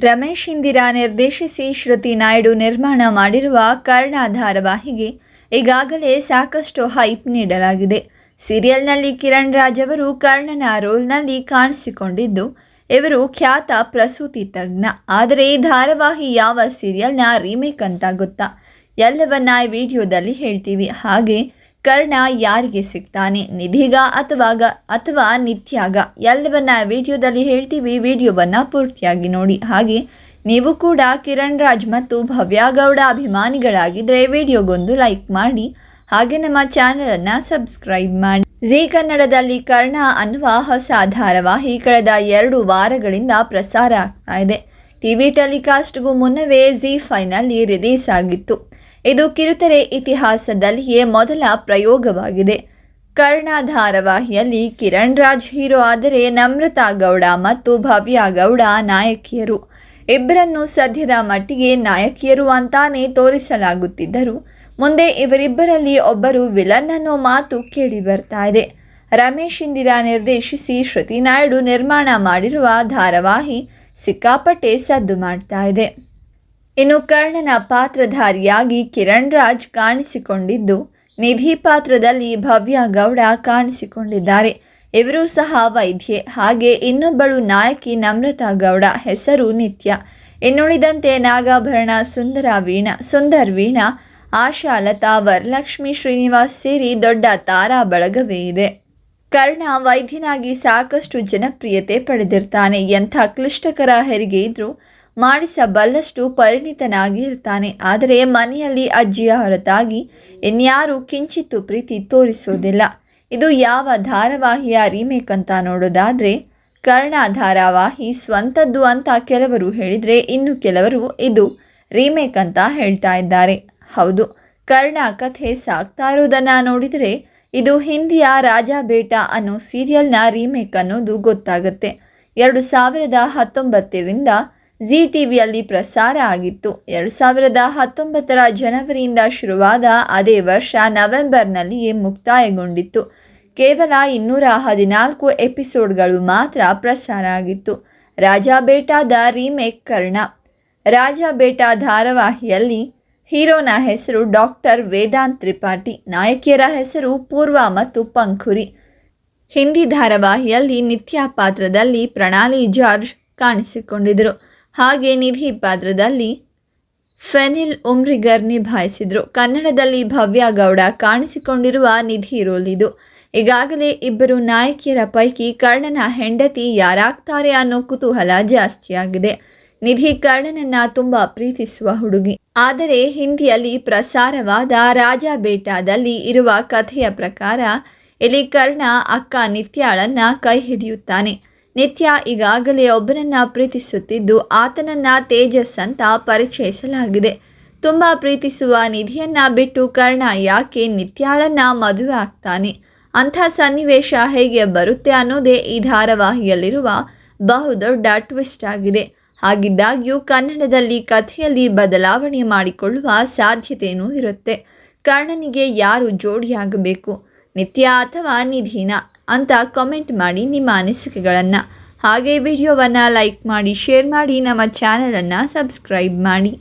ರಮೇಶ್ ಇಂದಿರಾ ನಿರ್ದೇಶಿಸಿ ಶ್ರುತಿ ನಾಯ್ಡು ನಿರ್ಮಾಣ ಮಾಡಿರುವ ಕರ್ಣ ಧಾರಾವಾಹಿಗೆ ಈಗಾಗಲೇ ಸಾಕಷ್ಟು ಹೈಪ್ ನೀಡಲಾಗಿದೆ. ಸೀರಿಯಲ್ನಲ್ಲಿ ಕಿರಣ್ ರಾಜ್ ಅವರು ಕರ್ಣನ ರೋಲ್ನಲ್ಲಿ ಕಾಣಿಸಿಕೊಂಡಿದ್ದು, ಇವರು ಖ್ಯಾತ ಪ್ರಸೂತಿ ತಜ್ಞ. ಆದರೆ ಈ ಧಾರಾವಾಹಿ ಯಾವ ಸೀರಿಯಲ್ನ ರೀಮೇಕ್ ಅಂತ ಗೊತ್ತಾ ಎಲ್ಲವನ್ನ ಈ ವಿಡಿಯೋದಲ್ಲಿ ಹೇಳ್ತೀವಿ. ಹಾಗೆ ಕರ್ಣ ಯಾರಿಗೆ ಸಿಗ್ತಾನೆ? ನಿಧಿಗ ಅಥವಾ ಅಥವಾ ನಿತ್ಯಾಗ? ಎಲ್ಲವನ್ನ ವಿಡಿಯೋದಲ್ಲಿ ಹೇಳ್ತೀವಿ. ವಿಡಿಯೋವನ್ನು ಪೂರ್ತಿಯಾಗಿ ನೋಡಿ. ಹಾಗೆ ನೀವು ಕೂಡ ಕಿರಣ್ ರಾಜ್ ಮತ್ತು ಭವ್ಯ ಗೌಡ ಅಭಿಮಾನಿಗಳಾಗಿದ್ದರೆ ವಿಡಿಯೋಗೊಂದು ಲೈಕ್ ಮಾಡಿ. ಹಾಗೆ ನಮ್ಮ ಚಾನಲನ್ನು ಸಬ್ಸ್ಕ್ರೈಬ್ ಮಾಡಿ. ಜಿ ಕನ್ನಡದಲ್ಲಿ ಕರ್ಣ ಅನ್ನುವ ಹೊಸ ಧಾರಾವಾಹಿ ಕಳೆದ ಎರಡು ವಾರಗಳಿಂದ ಪ್ರಸಾರ ಆಗ್ತಾ ಇದೆ. ಟಿವಿ ಟೆಲಿಕಾಸ್ಟ್ಗೂ ಮುನ್ನವೇ ಜಿ ಫೈನಲ್ಲಿ ರಿಲೀಸ್ ಆಗಿತ್ತು. ಇದು ಕಿರುತೆರೆ ಇತಿಹಾಸದಲ್ಲಿಯೇ ಮೊದಲ ಪ್ರಯೋಗವಾಗಿದೆ. ಕರ್ಣ ಧಾರಾವಾಹಿಯಲ್ಲಿ ಕಿರಣ್ ರಾಜ್ ಹೀರೋ ಆದರೆ ನಮ್ರತಾ ಗೌಡ ಮತ್ತು ಭವ್ಯ ಗೌಡ ನಾಯಕಿಯರು. ಇಬ್ಬರನ್ನು ಸದ್ಯದ ಮಟ್ಟಿಗೆ ನಾಯಕಿಯರು ಅಂತಾನೆ ತೋರಿಸಲಾಗುತ್ತಿದ್ದರು. ಮುಂದೆ ಇವರಿಬ್ಬರಲ್ಲಿ ಒಬ್ಬರು ವಿಲನ್ ಅನ್ನೋ ಮಾತು ಕೇಳಿ ಬರ್ತಾ ಇದೆ. ರಮೇಶ್ ಇಂದಿರಾ ನಿರ್ದೇಶಿಸಿ ಶ್ರುತಿ ನಾಯ್ಡು ನಿರ್ಮಾಣ ಮಾಡಿರುವ ಧಾರಾವಾಹಿ ಸಿಕ್ಕಾಪಟ್ಟೆ ಸದ್ದು ಮಾಡ್ತಾ ಇದೆ. ಇನ್ನು ಕರ್ಣನ ಪಾತ್ರಧಾರಿಯಾಗಿ ಕಿರಣ್ ರಾಜ್ ಕಾಣಿಸಿಕೊಂಡಿದ್ದು, ನಿಧಿ ಪಾತ್ರದಲ್ಲಿ ಭವ್ಯ ಗೌಡ ಕಾಣಿಸಿಕೊಂಡಿದ್ದಾರೆ. ಇವರು ಸಹ ವೈದ್ಯೆ, ಹಾಗೆ ಇನ್ನೊಬ್ಬಳು ನಾಯಕಿ ನಮ್ರತಾ ಗೌಡ, ಹೆಸರು ನಿತ್ಯ. ಇನ್ನುಳಿದಂತೆ ನಾಗಾಭರಣ, ಸುಂದರ ವೀಣಾ, ಸುಂದರ್ ವೀಣಾ ಆಶಾ ಲತಾ ವರಲಕ್ಷ್ಮಿ ಶ್ರೀನಿವಾಸ್ ಸೇರಿ ದೊಡ್ಡ ತಾರಾ ಬಳಗವೇ ಇದೆ. ಕರ್ಣ ವೈದ್ಯನಾಗಿ ಸಾಕಷ್ಟು ಜನಪ್ರಿಯತೆ ಪಡೆದಿರ್ತಾನೆ. ಎಂಥ ಕ್ಲಿಷ್ಟಕರ ಹೆರಿಗೆ ಇದ್ರೂ ಮಾಡಿಸಬಲ್ಲಷ್ಟು ಪರಿಣಿತನಾಗಿ ಇರ್ತಾನೆ ಆದರೆ ಮನೆಯಲ್ಲಿ ಅಜ್ಜಿಯ ಹೊರತಾಗಿ ಇನ್ಯಾರೂ ಕಿಂಚಿತ್ತು ಪ್ರೀತಿ ತೋರಿಸೋದಿಲ್ಲ ಇದು ಯಾವ ಧಾರಾವಾಹಿಯ ರೀಮೇಕ್ ಅಂತ ನೋಡೋದಾದರೆ ಕರ್ಣ ಧಾರಾವಾಹಿ ಸ್ವಂತದ್ದು ಅಂತ ಕೆಲವರು ಹೇಳಿದರೆ ಇನ್ನು ಕೆಲವರು ಇದು ರೀಮೇಕ್ ಅಂತ ಹೇಳ್ತಾ ಇದ್ದಾರೆ. ಹೌದು, ಕರ್ಣ ಕಥೆ ಸಾಕ್ತಾ ಇರೋದನ್ನು ನೋಡಿದರೆ ಇದು ಹಿಂದಿಯ ರಾಜಾ ಬೇಟ ಅನ್ನೋ ಸೀರಿಯಲ್ನ ರೀಮೇಕ್ ಅನ್ನೋದು ಗೊತ್ತಾಗುತ್ತೆ. ಎರಡು ಸಾವಿರದ ಹತ್ತೊಂಬತ್ತರಿಂದ ಜಿ ಟಿವಿಯಲ್ಲಿ ಪ್ರಸಾರ ಆಗಿತ್ತು. ಎರಡು ಸಾವಿರದ ಹತ್ತೊಂಬತ್ತರ ಜನವರಿಯಿಂದ ಶುರುವಾದ ಅದೇ ವರ್ಷ ನವೆಂಬರ್ನಲ್ಲಿಯೇ ಮುಕ್ತಾಯಗೊಂಡಿತ್ತು. ಕೇವಲ ಇನ್ನೂರ ಹದಿನಾಲ್ಕು ಎಪಿಸೋಡ್ಗಳು ಮಾತ್ರ ಪ್ರಸಾರ ಆಗಿತ್ತು. ರಾಜಾ ಬೇಟಾದ ರೀಮೇಕ್ ಕರ್ಣ, ರಾಜಾ ಬೇಟಾ ಧಾರಾವಾಹಿಯಲ್ಲಿ ಹೀರೋನ ಹೆಸರು ಡಾಕ್ಟರ್ ವೇದಾಂತ್ ತ್ರಿಪಾಠಿ, ನಾಯಕಿಯರ ಹೆಸರು ಪೂರ್ವ ಮತ್ತು ಪಂಕುರಿ ಹಿಂದಿ ಧಾರಾವಾಹಿಯಲ್ಲಿ ನಿತ್ಯ ಪಾತ್ರದಲ್ಲಿ ಪ್ರಣಾಲಿ ಜಾರ್ಜ್ ಕಾಣಿಸಿಕೊಂಡಿದ್ದರು. ಹಾಗೆ ನಿಧಿ ಪಾತ್ರದಲ್ಲಿ ಫೆನಿಲ್ ಉಮ್ರಿಗರ್ ನಿಭಾಯಿಸಿದರು. ಕನ್ನಡದಲ್ಲಿ ಭವ್ಯ ಗೌಡ ಕಾಣಿಸಿಕೊಂಡಿರುವ ನಿಧಿ ರೋಲ್ ಇದು. ಈಗಾಗಲೇ ಇಬ್ಬರು ನಾಯಕಿಯರ ಪೈಕಿ ಕರ್ಣನ ಹೆಂಡತಿ ಯಾರಾಗ್ತಾರೆ ಅನ್ನೋ ಕುತೂಹಲ ಜಾಸ್ತಿಯಾಗಿದೆ. ನಿಧಿ ಕರ್ಣನನ್ನ ತುಂಬ ಪ್ರೀತಿಸುವ ಹುಡುಗಿ. ಆದರೆ ಹಿಂದಿಯಲ್ಲಿ ಪ್ರಸಾರವಾದ ರಾಜ ಬೇಟಾದಲ್ಲಿ ಇರುವ ಕಥೆಯ ಪ್ರಕಾರ ಇಲ್ಲಿ ಕರ್ಣ ಅಕ್ಕ ನಿತ್ಯಾಳನ್ನ ಕೈ ಹಿಡಿಯುತ್ತಾನೆ. ನಿತ್ಯ ಈಗಾಗಲೇ ಒಬ್ಬನನ್ನ ಪ್ರೀತಿಸುತ್ತಿದ್ದು ಆತನನ್ನ ತೇಜಸ್ ಅಂತ ಪರಿಚಯಿಸಲಾಗಿದೆ. ತುಂಬ ಪ್ರೀತಿಸುವ ನಿಧಿಯನ್ನ ಬಿಟ್ಟು ಕರ್ಣ ಯಾಕೆ ನಿತ್ಯಾಳನ್ನ ಮದುವೆ ಆಗ್ತಾನೆ? ಅಂಥ ಸನ್ನಿವೇಶ ಹೇಗೆ ಬರುತ್ತೆ ಅನ್ನೋದೇ ಈ ಧಾರಾವಾಹಿಯಲ್ಲಿರುವ ಬಹುದೊಡ್ಡ ಟ್ವಿಸ್ಟ್ ಆಗಿದೆ. ಹಾಗಿದ್ದಾಗ್ಯೂ ಕನ್ನಡದಲ್ಲಿ ಕಥೆಯಲ್ಲಿ ಬದಲಾವಣೆ ಮಾಡಿಕೊಳ್ಳುವ ಸಾಧ್ಯತೆಯೂ ಇರುತ್ತೆ. ಕರ್ಣನಿಗೆ ಯಾರು ಜೋಡಿಯಾಗಬೇಕು? ನಿತ್ಯ ಅಥವಾ ನಿಧಿನ? ಅಂತ ಕಾಮೆಂಟ್ ಮಾಡಿ ನಿಮ್ಮ ಅನಿಸಿಕೆಗಳನ್ನು. ಹಾಗೆ ವಿಡಿಯೋವನ್ನು ಲೈಕ್ ಮಾಡಿ ಶೇರ್ ಮಾಡಿ, ನಮ್ಮ ಚಾನಲನ್ನು ಸಬ್ಸ್ಕ್ರೈಬ್ ಮಾಡಿ.